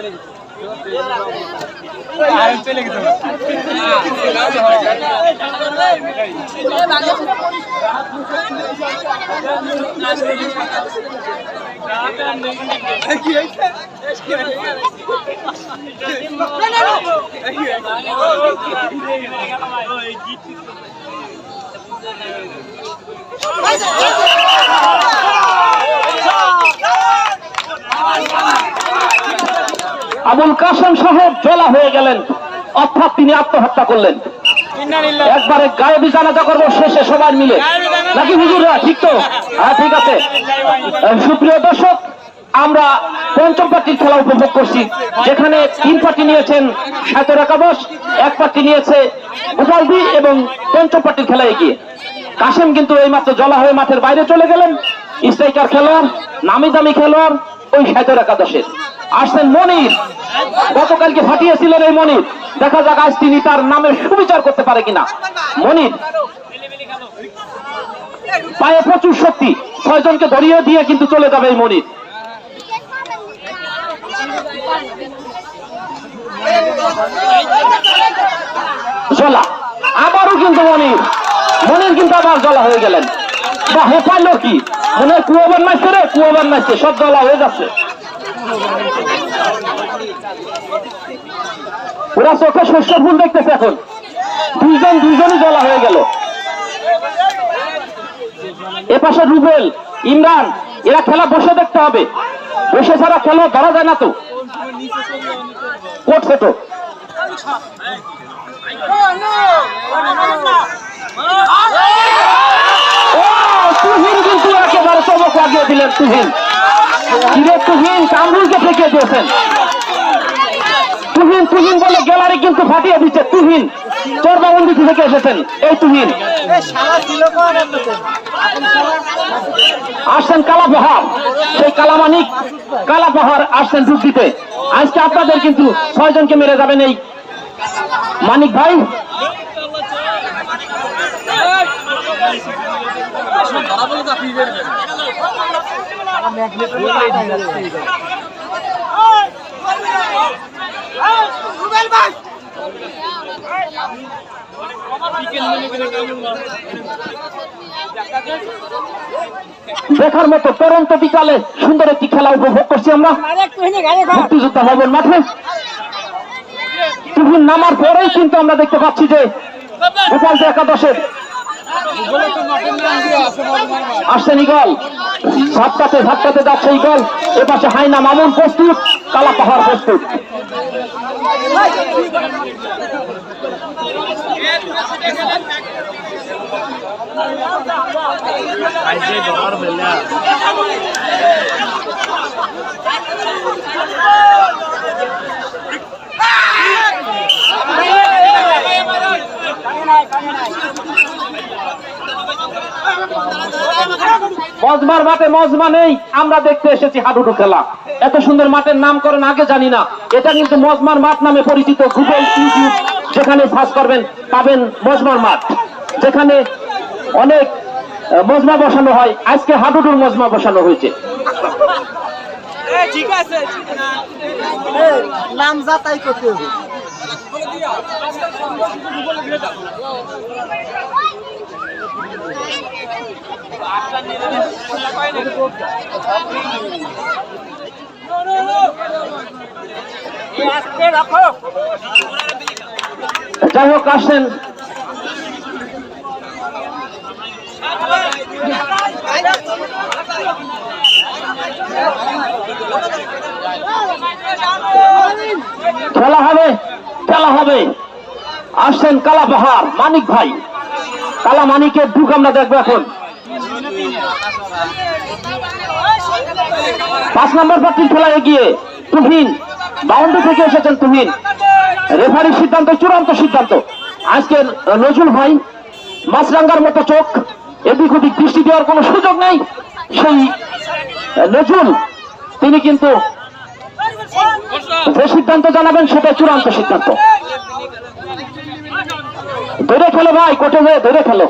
গেছে আবুল কাসেম সাহেব জলা হয়ে গেলেন। অর্থাৎ তিনি আত্মহত্যা করলেন। একবারে গায়েবি জানাজা করব শেষে সবাই মিলে। নাকি হুজুররা ঠিক তো? হ্যাঁ ঠিক আছে। সুপ্রিয় দর্শক আমরা পঞ্চম পার্টির খেলা উপভোগ করছি। যেখানে তিন পার্টি নিয়েছেন সাতর একাদশ এক পার্টি নিয়েছে গোপালদি এবং পঞ্চম পার্টির খেলা এগিয়ে। কাসেম কিন্তু এই মাত্র জলা হয়ে মাঠের বাইরে চলে গেলেন। স্ট্রাইকার খেলোয়াড় নামি দামি খেলোয়াড় ওই সাতর একাদশের। আসছেন মনির। গতকালকে ফাটিয়েছিলেন এই মনির। দেখা যাক আজ তিনি তার নামের সুবিচার করতে পারে কিনা। মনির, পায়ে প্রচুর শক্তি। ছয়জনকে ধরিয়ে দিয়ে কিন্তু চলে যাবে এই মনির। জলা আবারও কিন্তু মনির। মনির কিন্তু আবার জলা হয়ে গেলেন। বা হে পাইলো কি মনে হয় কুয়োবার নাচছে রে কুয়োবার নাচছে সব জলা হয়ে ওরা চোখে শস্য দেখতেছে এখন দুইজন দুইজনই হয়ে গেল রুবেল ইমরান এরা খেলা বসে দেখতে হবে বসে ছাড়া খেলা ধরা যায় না তো কোট সেটো ও, তুহিন কিন্তু লাগিয়ে দিলেন তুহিন। কিরে তুহিন কামরুলকে ফেঁকে দিয়েছেন। তুহিন তুহিন বলে গ্যালারি কিন্তু ফাটিয়ে দিচ্ছে, তুহিন। চর্বাবন্দি থেকে এসেছেন? এই তুহিন। আসছেন কালাপাহাড়। সেই কালামানিক কালাপাহাড় আসছেন ডুব দিতে আজকে আপনাদের কিন্তু ছয়জনকে মেরে যাবেন এই মানিক ভাই। দেখার মতো পরন্ত বিকালে সুন্দর একটি খেলা উপভোগ করছি আমরা। মুক্তিযোদ্ধা ভবন মাঠে। তুহিন নামার পরেই কিন্তু আমরা দেখতে পাচ্ছি যে একাদশের আসছেন ইগল সাতটাতে সাতটাতে যাচ্ছে ইগল এ পাশে হাইনা মামুন প্রস্তুত কালা পাহাড় প্রস্তুত। মজমার মাঠে মজমা নেই, আমরা দেখতে এসেছি হাডুডু খেলা। এত সুন্দর মাঠের নামকরণ আগে জানি না। এটা কিন্তু মজমার মাঠ নামে পরিচিত গুগল ইউটিউব, যেখানে সার্চ করবেন, পাবেন মজমার মাঠ। যেখানে অনেক মজমা বসানো হয়। আজকে হাডুডুর মজমা বসানো হয়েছে। ঠিক আছে নাম করতে যাই হোক, আসেন। খেলা হবে খেলা হবে। আসছেন কালা পাহাড় মানিক ভাই। কালা মানিকের দুঃখ আমরা দেখব এখন। পাঁচ নম্বর পার্টির খেলায় গিয়ে তুহিন। বাউন্ডারি থেকে এসেছেন তুহিন। রেফারির সিদ্ধান্ত, চূড়ান্ত সিদ্ধান্ত। আজকের নজরুল ভাই মাছরাঙ্গার মতো চোখ, এদিক ওদিক দৃষ্টি দেওয়ার কোনো সুযোগ নেই। সেই নজরুল, তিনি কিন্তু যে সিদ্ধান্ত জানাবেন সেটা চূড়ান্ত সিদ্ধান্ত। ধরে খেলো ভাই কোটে হয়ে ধরে খেলো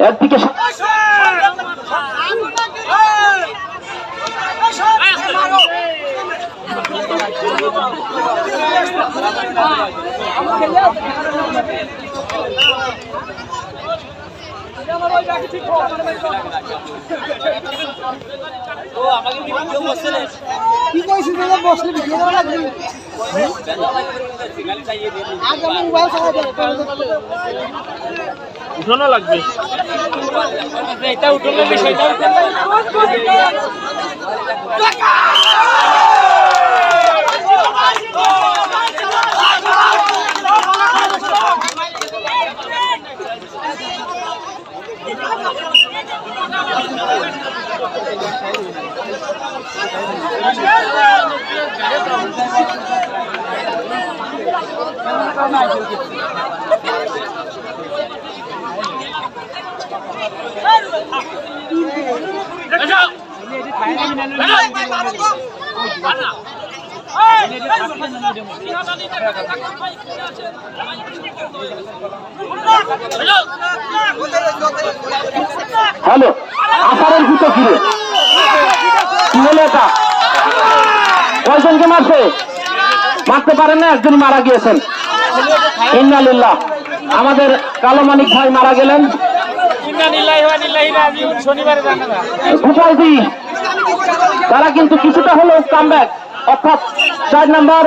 একদিকে সা- কি কইছিস বসলে ভিডিও লাগবে? আগে আমি মোবাইল উঠানো লাগবে। এটা উঠানো বিষয়টা হ্যালো আষাঢ়ের ভিতর ঘিরে কি হলো এটা? কয়জনকে মারছে? মারতে পারেন না, একজন মারা গিয়েছেন। ইন্নালিল্লাহ। আমাদের কালো মানিক ভাই মারা গেলেন। তারা কিন্তু কিছুটা হলেও কামব্যাক অর্থাৎ চার নাম্বার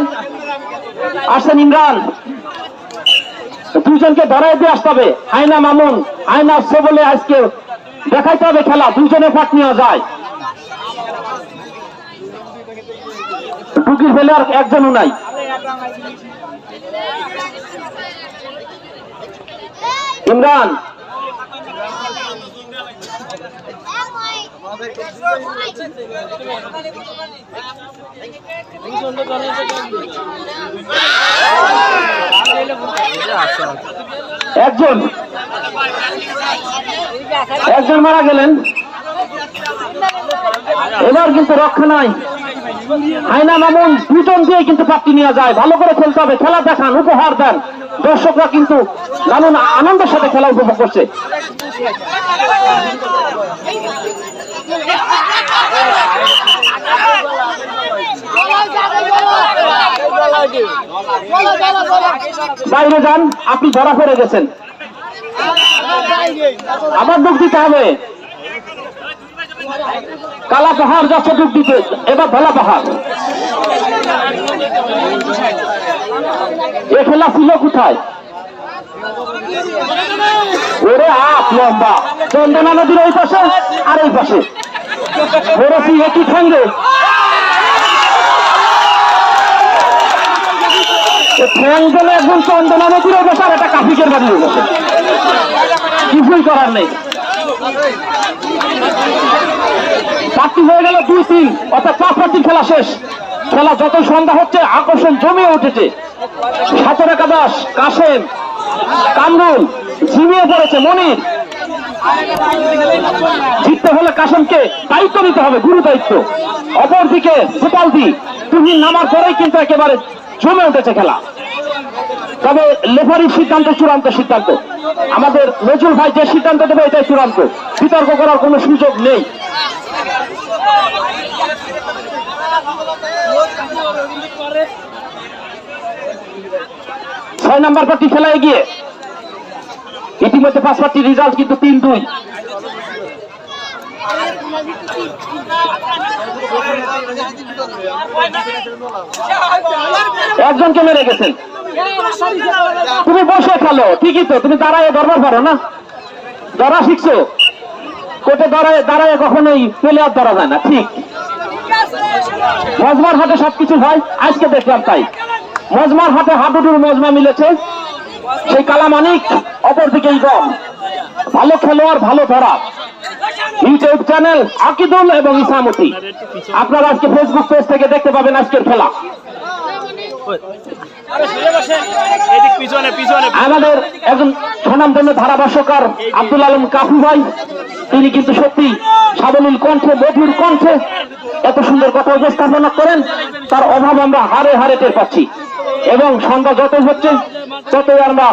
আসেন ইমরান। দুজনকে ধরাই দিয়ে আসতে হবে। আয়না মামুন আয়না আসছে বলে আজকে দেখাইতে হবে খেলা দুজনে ফাঁক নেওয়া যায়। টুকির ফেলে আর একজনও নাই। ইমরান। একজন। একজন মারা গেলেন। এবার কিন্তু রক্ষা নাই। আয়না মামুন দুজন দিয়ে কিন্তু প্রাপ্তি নেওয়া যায়। ভালো করে খেলতে হবে। খেলা দেখান, উপহার দেন। দর্শকরা কিন্তু দারুণ আনন্দের সাথে খেলা উপভোগ করছে। বাইরে যান, আপনি ধরা পড়ে গেছেন। আবার ডুব দিতে হবে। কালা পাহাড় যাচ্ছে ডুব দিতে। এবার ধলা পাহাড়। এ খেলা ছিল কোথায়? ওরে আপ লম্বা। চন্দনা নদীর ওই পাশে আর এই পাশে। বড়ছি একই সঙ্গে ঠ্যাং গেলে একজন চন্দনা নদীর ওই পাশে আর একটা কাফিকের বাড়ি হয়ে গেছে। কিছুই করার নেই। পার্টি হয়ে গেল দুই তিন, অর্থাৎ পাঁচ পার্টির খেলা শেষ। খেলা যত সন্ধ্যা হচ্ছে, আকর্ষণ জমে উঠেছে। সাতের একাদশ কাশেম, কামরুল, ঝিমিয়ে পড়েছে, মনির। জিততে হলে কাশেমকে দায়িত্ব নিতে হবে, গুরু দায়িত্ব। অপরদিকে গোপালদি তুমি নামার পরেই কিন্তু একেবারে জমে উঠেছে খেলা। তবে লেফারির সিদ্ধান্ত চূড়ান্ত সিদ্ধান্ত। আমাদের নজরুল ভাই যে সিদ্ধান্ত দেবে, এটাই চূড়ান্ত। বিতর্ক করার কোনো সুযোগ নেই। ছয় নাম্বার পার্টি খেলায় গিয়ে ইতিমধ্যে পাঁচ পাঁচটি রেজাল্ট কিন্তু তিন দুই। একজনকে মেরে গেছেন। তুমি বসে খেলো ঠিকই তো, তুমি দাঁড়ায় দরবার পারো না? ধরা শিখছো, কোটে দাঁড়ায় দাঁড়ায় কখনোই পেলে আর ধরা যায় না, ঠিক। মজমার হাটে সবকিছু হয়, আজকে দেখলাম তাই। মজমার হাটে হাডুডুর মজমা মিলেছে, সেই কালামানিক অপরদিকে এই গম ভালো খেলোয়াড়, ভালো ধরা। ইউটিউব চ্যানেল আকিদুল এবং ইসামতি। আপনারা আজকে ফেসবুক পেজ থেকে দেখতে পাবেন আজকের খেলা। আমাদের একজন স্বনামধন্য ধারাভাষ্যকার আব্দুল আলম কাফু ভাই, তিনি কিন্তু সত্যি সাবলীল কণ্ঠে মধুর কণ্ঠে এত সুন্দর কথা উপস্থাপনা করেন, তার অভাব আমরা হারে হারে টের পাচ্ছি। এবং সন্ধ্যা যতই হচ্ছে, ততই আমরা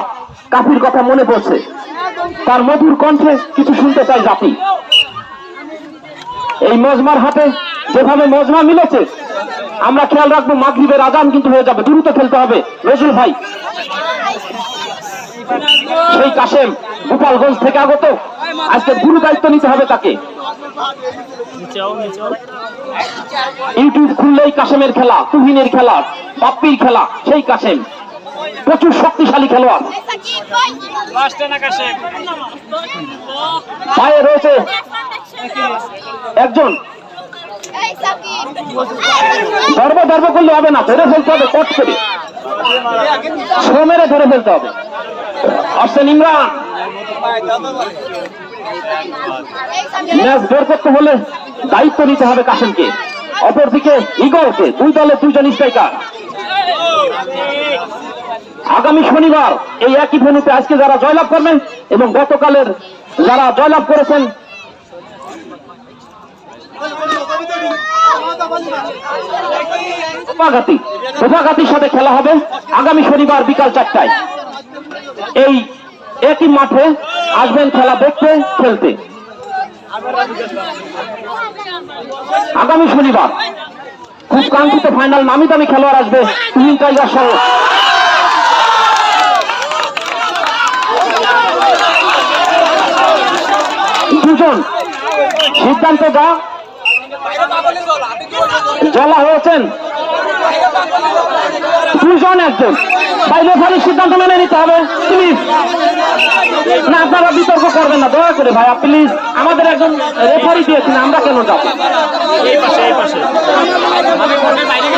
কাফির কথা মনে পড়ছে। তার মধুর কণ্ঠে কিছু শুনতে চাই জাতি। এই মজমার হাতে যেভাবে মজমা মিলেছে আমরা খেয়াল রাখব, মাগরিবের আজান কিন্তু হয়ে যাবে, দ্রুত খেলতে হবে। রসুল ভাই, সেই কাশেম গোপালগঞ্জ থেকে আগত, আজকে গুরু দায়িত্ব নিতে হবে তাকে। ইউটিউব খুললেই কাশেমের খেলা, তুহিনের খেলা, বাপ্পির খেলা, সেই কাশেম। প্রচুর শক্তিশালী খেলোয়াড়। পায়ে রয়েছে একজন। ধর্ম ধর্ম করলে হবে না, ধরে ফেলতে হবে কট করে। ছো মেরে ধরে ফেলতে হবে। আসছেন ইমরান। ম্যাচ বের করতে হলে দায়িত্ব নিতে হবে কাশেমকে অপরদিকে ইগলকে, দুই দলে দুইজন স্ট্রাইকার। আগামী শনিবার এই একই ভেনুতে আজকে যারা জয়লাভ করবেন এবং গতকালের যারা জয়লাভ করেছেন উপঘাতি, উপঘাতির সাথে খেলা হবে আগামী শনিবার বিকাল চারটায়। এই একই মাঠে আসবেন খেলা দেখতে, খেলতে। আগামী শনিবার খুব কাঙ্ক্ষিত ফাইনাল নামি দামি খেলোয়াড় আসবে টাইগার সিদ্ধান্ত জলা হয়েছেন দুজন একজন। ভাই রেফারির সিদ্ধান্ত মেনে নিতে হবে। প্লিজ না, আপনারা বিতর্ক করবেন না। দয়া করে ভাইয়া প্লিজ আমাদের একজন রেফারি দিয়েছেন, আমরা কেন যাব? বাইরে